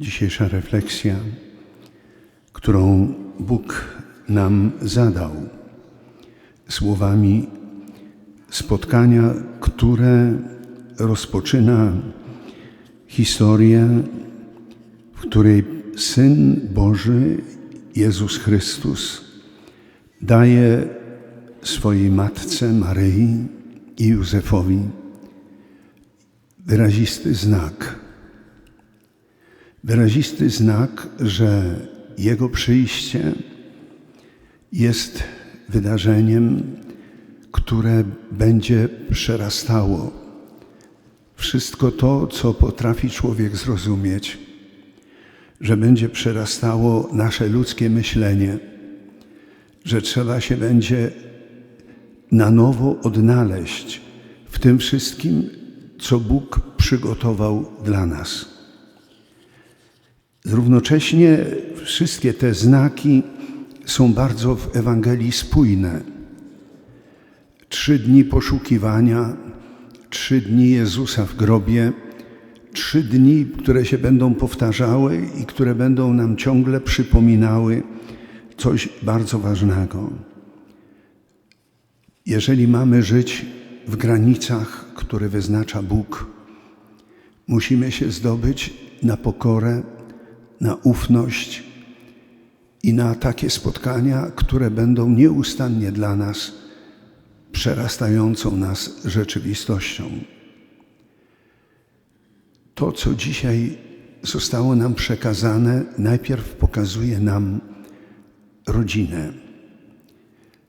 Dzisiejsza refleksja, którą Bóg nam zadał, słowami spotkania, które rozpoczyna historię, w której Syn Boży, Jezus Chrystus, daje swojej matce Maryi i Józefowi wyrazisty znak. Wyrazisty znak, że Jego przyjście jest wydarzeniem, które będzie przerastało wszystko to, co potrafi człowiek zrozumieć, że będzie przerastało nasze ludzkie myślenie, że trzeba się będzie na nowo odnaleźć w tym wszystkim, co Bóg przygotował dla nas. Równocześnie wszystkie te znaki są bardzo w Ewangelii spójne. Trzy dni poszukiwania, trzy dni Jezusa w grobie, trzy dni, które się będą powtarzały i które będą nam ciągle przypominały coś bardzo ważnego. Jeżeli mamy żyć w granicach, które wyznacza Bóg, musimy się zdobyć na pokorę, na ufność i na takie spotkania, które będą nieustannie dla nas przerastającą nas rzeczywistością. To, co dzisiaj zostało nam przekazane, najpierw pokazuje nam rodzinę.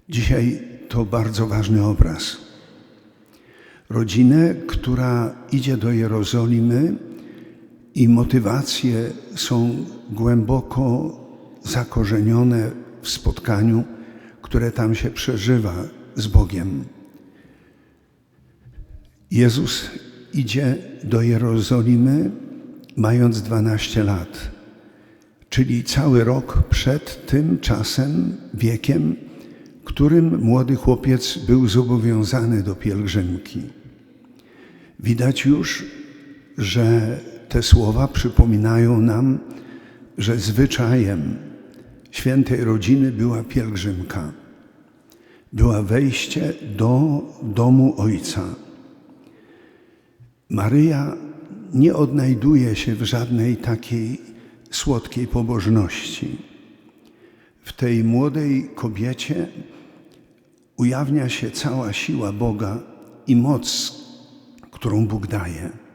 Dzisiaj to bardzo ważny obraz. Rodzinę, która idzie do Jerozolimy i motywacje są głęboko zakorzenione w spotkaniu, które tam się przeżywa z Bogiem. Jezus idzie do Jerozolimy mając 12 lat, czyli cały rok przed tym czasem, wiekiem, którym młody chłopiec był zobowiązany do pielgrzymki. Widać już, że te słowa przypominają nam, że zwyczajem świętej rodziny była pielgrzymka. Była wejście do domu Ojca. Maryja nie odnajduje się w żadnej takiej słodkiej pobożności. W tej młodej kobiecie ujawnia się cała siła Boga i moc, którą Bóg daje.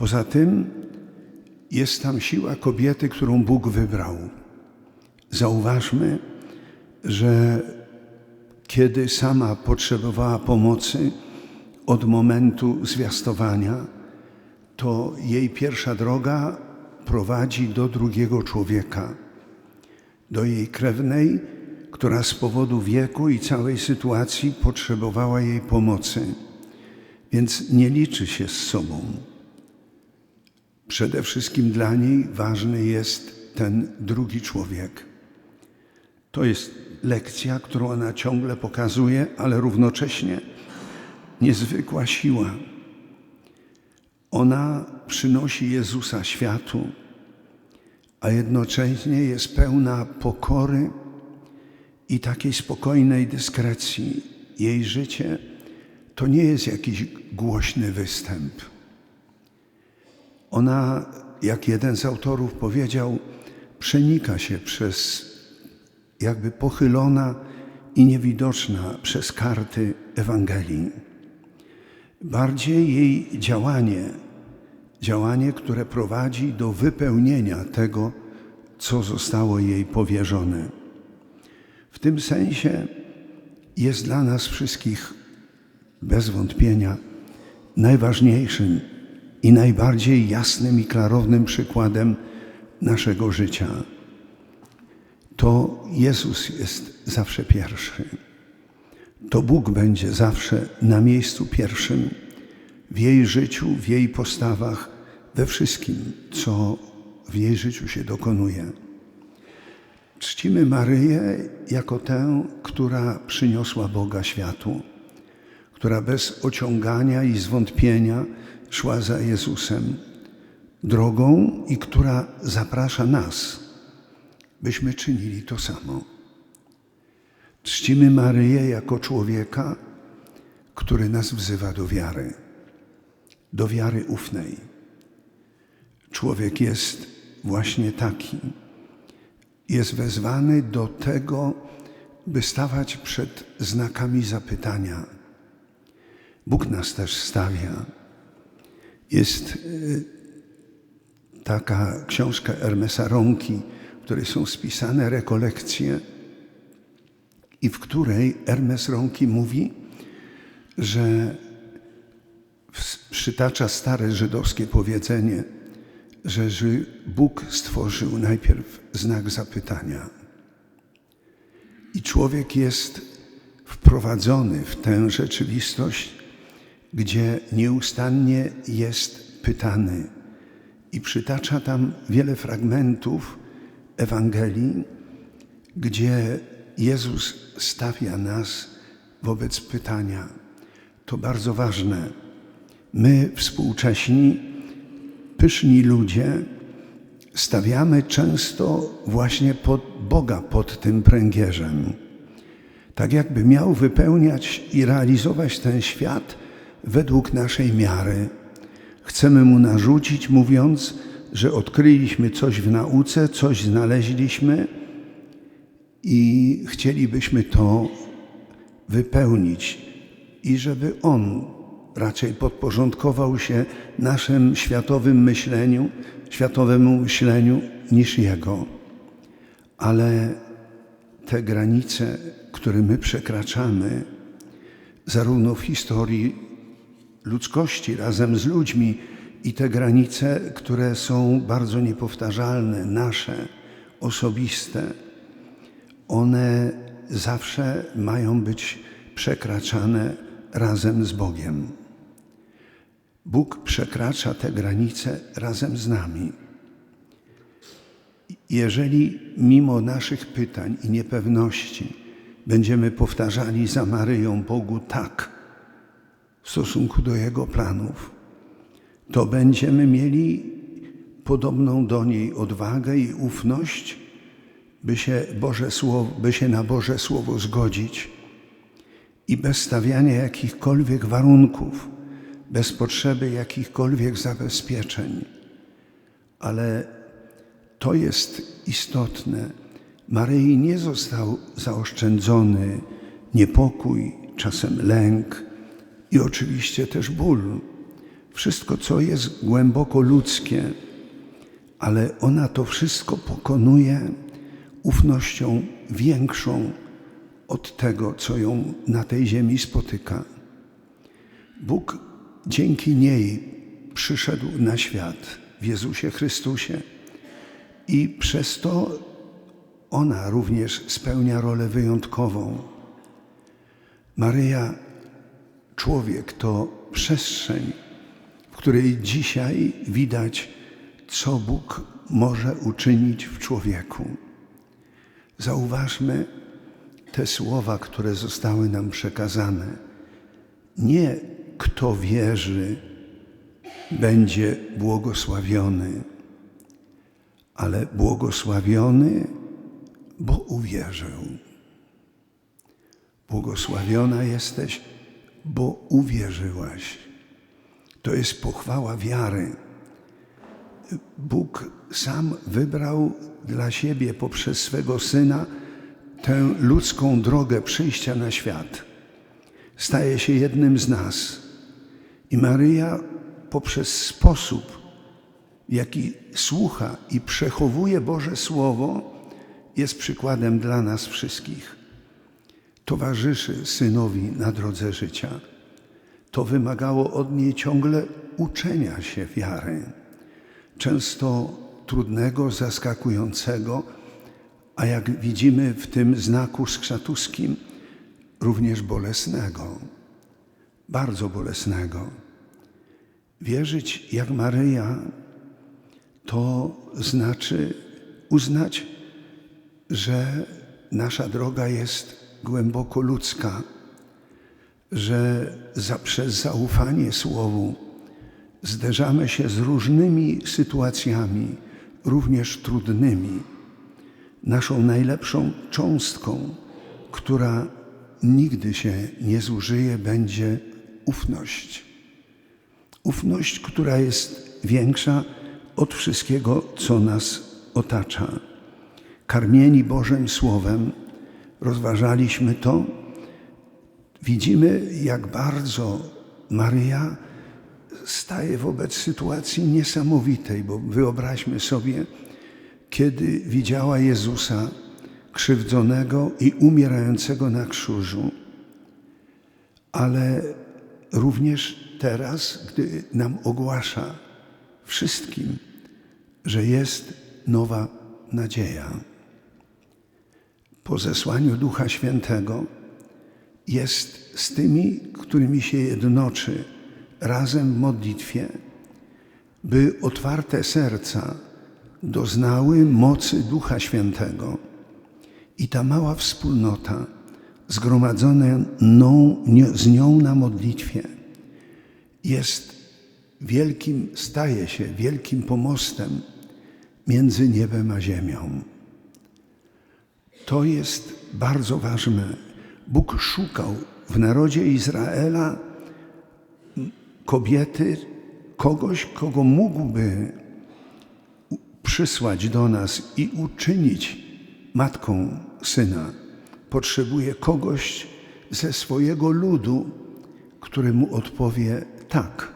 Poza tym jest tam siła kobiety, którą Bóg wybrał. Zauważmy, że kiedy sama potrzebowała pomocy od momentu zwiastowania, to jej pierwsza droga prowadzi do drugiego człowieka, do jej krewnej, która z powodu wieku i całej sytuacji potrzebowała jej pomocy, więc nie liczy się z sobą. Przede wszystkim dla niej ważny jest ten drugi człowiek. To jest lekcja, którą ona ciągle pokazuje, ale równocześnie niezwykła siła. Ona przynosi Jezusa światu, a jednocześnie jest pełna pokory i takiej spokojnej dyskrecji. Jej życie to nie jest jakiś głośny występ. Ona, jak jeden z autorów powiedział, przenika się przez jakby pochylona i niewidoczna przez karty Ewangelii. Bardziej jej działanie, działanie, które prowadzi do wypełnienia tego, co zostało jej powierzone. W tym sensie jest dla nas wszystkich bez wątpienia najważniejszym i najbardziej jasnym i klarownym przykładem naszego życia. To Jezus jest zawsze pierwszy. To Bóg będzie zawsze na miejscu pierwszym w jej życiu, w jej postawach, we wszystkim, co w jej życiu się dokonuje. Czcimy Maryję jako tę, która przyniosła Boga światu, która bez ociągania i zwątpienia szła za Jezusem, drogą i która zaprasza nas, byśmy czynili to samo. Czcimy Maryję jako człowieka, który nas wzywa do wiary, do wiary ufnej. Człowiek jest właśnie taki. Jest wezwany do tego, by stawać przed znakami zapytania. Bóg nas też stawia. Jest y, taka książka Hermesa Ronki, w której są spisane rekolekcje i w której Hermes Ronki mówi, że przytacza stare żydowskie powiedzenie, że Bóg stworzył najpierw znak zapytania. I człowiek jest wprowadzony w tę rzeczywistość, gdzie nieustannie jest pytany. I przytacza tam wiele fragmentów Ewangelii, gdzie Jezus stawia nas wobec pytania. To bardzo ważne. My, współcześni, pyszni ludzie, stawiamy często właśnie pod Boga pod tym pręgierzem. Tak jakby miał wypełniać i realizować ten świat według naszej miary. Chcemy mu narzucić, mówiąc, że odkryliśmy coś w nauce, coś znaleźliśmy i chcielibyśmy to wypełnić i żeby on raczej podporządkował się naszym światowym myśleniu, światowemu myśleniu niż jego. Ale te granice, które my przekraczamy, zarówno w historii ludzkości razem z ludźmi, i te granice, które są bardzo niepowtarzalne, nasze, osobiste, one zawsze mają być przekraczane razem z Bogiem. Bóg przekracza te granice razem z nami. Jeżeli mimo naszych pytań i niepewności będziemy powtarzali za Maryją Bogu tak w stosunku do Jego planów, to będziemy mieli podobną do niej odwagę i ufność, by się, Boże Słowo, by się na Boże Słowo zgodzić i bez stawiania jakichkolwiek warunków, bez potrzeby jakichkolwiek zabezpieczeń. Ale to jest istotne. Maryi nie został zaoszczędzony niepokój, czasem lęk i oczywiście też ból. Wszystko, co jest głęboko ludzkie, ale ona to wszystko pokonuje ufnością większą od tego, co ją na tej ziemi spotyka. Bóg dzięki niej przyszedł na świat w Jezusie Chrystusie i przez to ona również spełnia rolę wyjątkową. Maryja, człowiek, to przestrzeń, w której dzisiaj widać, co Bóg może uczynić w człowieku. Zauważmy te słowa, które zostały nam przekazane. Nie kto wierzy, będzie błogosławiony, ale błogosławiony, bo uwierzył. Błogosławiona jesteś, bo uwierzyłaś. To jest pochwała wiary. Bóg sam wybrał dla siebie poprzez swego syna tę ludzką drogę przyjścia na świat. Staje się jednym z nas. I Maryja poprzez sposób, w jaki słucha i przechowuje Boże Słowo, jest przykładem dla nas wszystkich. Towarzyszy synowi na drodze życia. To wymagało od niej ciągle uczenia się wiary, często trudnego, zaskakującego, a jak widzimy w tym znaku skrzatuskim, również bolesnego, bardzo bolesnego. Wierzyć jak Maryja to znaczy uznać, że nasza droga jest głęboko ludzka, że za, przez zaufanie Słowu zderzamy się z różnymi sytuacjami, również trudnymi. Naszą najlepszą cząstką, która nigdy się nie zużyje, będzie ufność. Ufność, która jest większa od wszystkiego, co nas otacza. Karmieni Bożym Słowem, rozważaliśmy to, widzimy, jak bardzo Maryja staje wobec sytuacji niesamowitej, bo wyobraźmy sobie, kiedy widziała Jezusa krzywdzonego i umierającego na krzyżu, ale również teraz, gdy nam ogłasza wszystkim, że jest nowa nadzieja. Po zesłaniu Ducha Świętego jest z tymi, którymi się jednoczy razem w modlitwie, by otwarte serca doznały mocy Ducha Świętego i ta mała wspólnota zgromadzona z nią na modlitwie jest wielkim, staje się wielkim pomostem między niebem a ziemią. To jest bardzo ważne. Bóg szukał w narodzie Izraela kobiety, kogoś, kogo mógłby przysłać do nas i uczynić matką syna. Potrzebuje kogoś ze swojego ludu, który mu odpowie tak.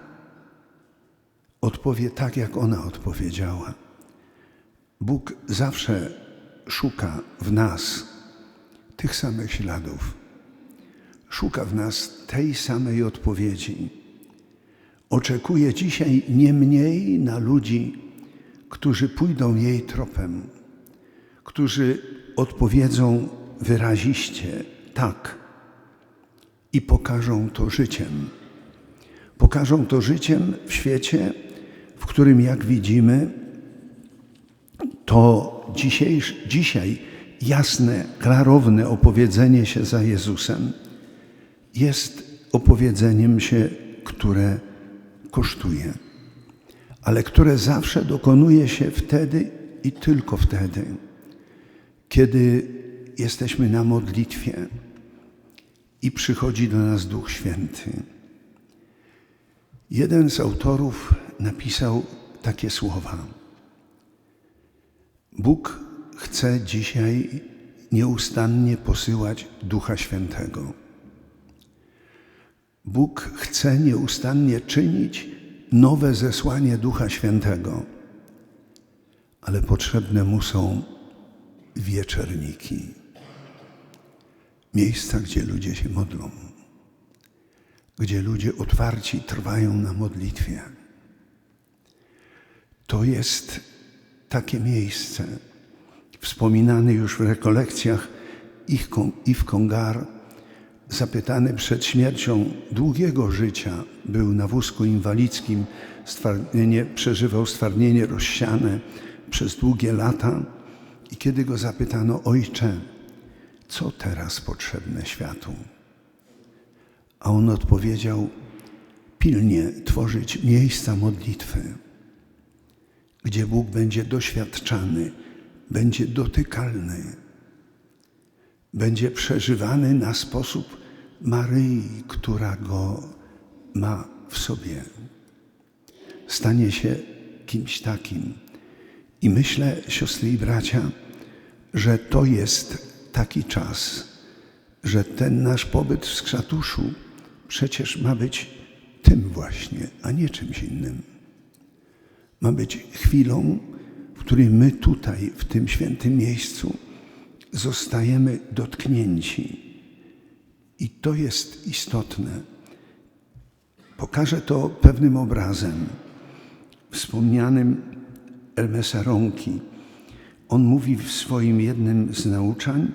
Odpowie tak, jak ona odpowiedziała. Bóg zawsze szuka w nas tych samych śladów. Szuka w nas tej samej odpowiedzi oczekuje dzisiaj nie mniej na ludzi, którzy pójdą jej tropem, którzy odpowiedzą wyraziście tak i pokażą to życiem. Pokażą to życiem w świecie, w którym, jak widzimy, to dzisiejsz, dzisiaj jasne, klarowne opowiedzenie się za Jezusem jest opowiedzeniem się, które kosztuje, ale które zawsze dokonuje się wtedy i tylko wtedy, kiedy jesteśmy na modlitwie i przychodzi do nas Duch Święty. Jeden z autorów napisał takie słowa. Bóg chce dzisiaj nieustannie posyłać Ducha Świętego. Bóg chce nieustannie czynić nowe zesłanie Ducha Świętego, ale potrzebne mu są wieczerniki, miejsca, gdzie ludzie się modlą, gdzie ludzie otwarci trwają na modlitwie. To jest takie miejsce, wspominane już w rekolekcjach i w Kongar, zapytany przed śmiercią długiego życia, był na wózku inwalidzkim, stwardnienie, przeżywał stwardnienie rozsiane przez długie lata. I kiedy go zapytano, ojcze, co teraz potrzebne światu? A on odpowiedział, pilnie tworzyć miejsca modlitwy, gdzie Bóg będzie doświadczany, będzie dotykalny, będzie przeżywany na sposób Maryi, która go ma w sobie. Stanie się kimś takim. I myślę, siostry i bracia, że to jest taki czas, że ten nasz pobyt w Skrzatuszu przecież ma być tym właśnie, a nie czymś innym. Ma być chwilą, w której my tutaj, w tym świętym miejscu, zostajemy dotknięci i to jest istotne. Pokażę to pewnym obrazem, wspomnianym Hermesa Ronki. On mówi w swoim jednym z nauczań,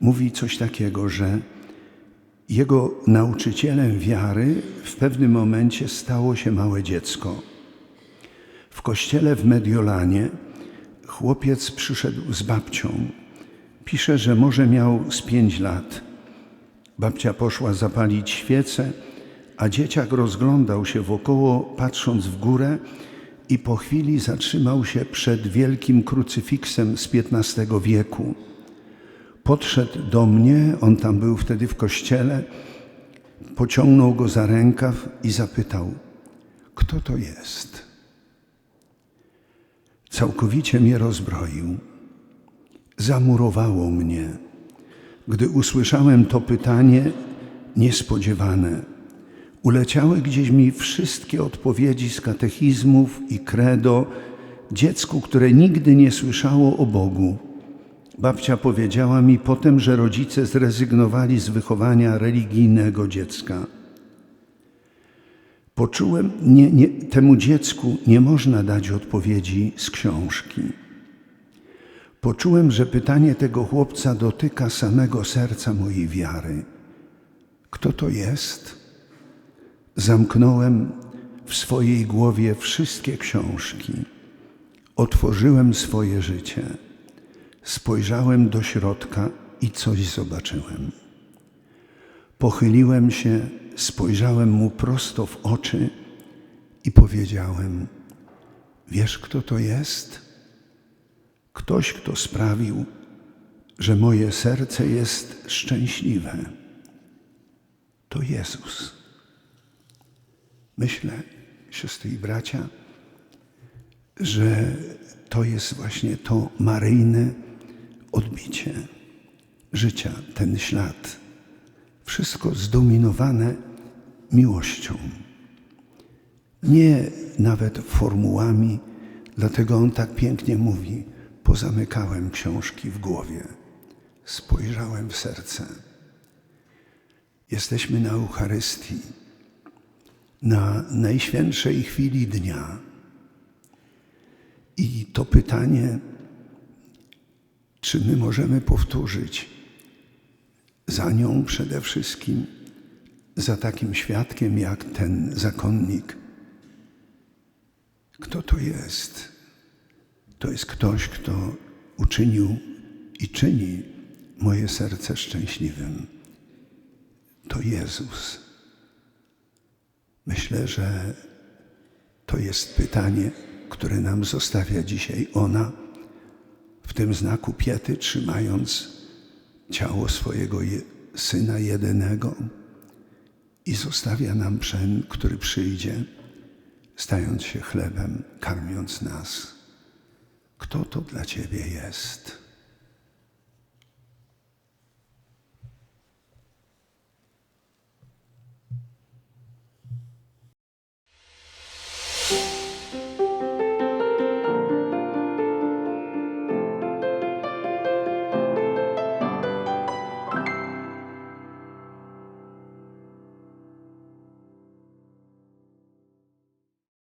mówi coś takiego, że jego nauczycielem wiary w pewnym momencie stało się małe dziecko. W kościele w Mediolanie chłopiec przyszedł z babcią. Pisze, że może miał z pięć lat. Babcia poszła zapalić świecę, a dzieciak rozglądał się wokoło, patrząc w górę i po chwili zatrzymał się przed wielkim krucyfiksem z XV wieku. Podszedł do mnie, on tam był wtedy w kościele, pociągnął go za rękaw i zapytał, kto to jest? Całkowicie mnie rozbroił. Zamurowało mnie, gdy usłyszałem to pytanie niespodziewane. Uleciały gdzieś mi wszystkie odpowiedzi z katechizmów i credo dziecku, które nigdy nie słyszało o Bogu. Babcia powiedziała mi potem, że rodzice zrezygnowali z wychowania religijnego dziecka. Poczułem, nie, nie, temu dziecku nie można dać odpowiedzi z książki. Poczułem, że pytanie tego chłopca dotyka samego serca mojej wiary. Kto to jest? Zamknąłem w swojej głowie wszystkie książki. Otworzyłem swoje życie. Spojrzałem do środka i coś zobaczyłem. Pochyliłem się, spojrzałem mu prosto w oczy i powiedziałem: Wiesz, kto to jest? Ktoś, kto sprawił, że moje serce jest szczęśliwe. To Jezus. Myślę, siostry i bracia, że to jest właśnie to maryjne odbicie życia, ten ślad. Wszystko zdominowane miłością. Nie nawet formułami, dlatego on tak pięknie mówi: Pozamykałem książki w głowie, spojrzałem w serce. Jesteśmy na Eucharystii, na najświętszej chwili dnia. I to pytanie, czy my możemy powtórzyć za nią przede wszystkim, za takim świadkiem jak ten zakonnik. Kto to jest? To jest ktoś, kto uczynił i czyni moje serce szczęśliwym. To Jezus. Myślę, że to jest pytanie, które nam zostawia dzisiaj ona w tym znaku piety, trzymając ciało swojego je, syna jedynego i zostawia nam przeń, który przyjdzie, stając się chlebem, karmiąc nas. Kto to dla Ciebie jest?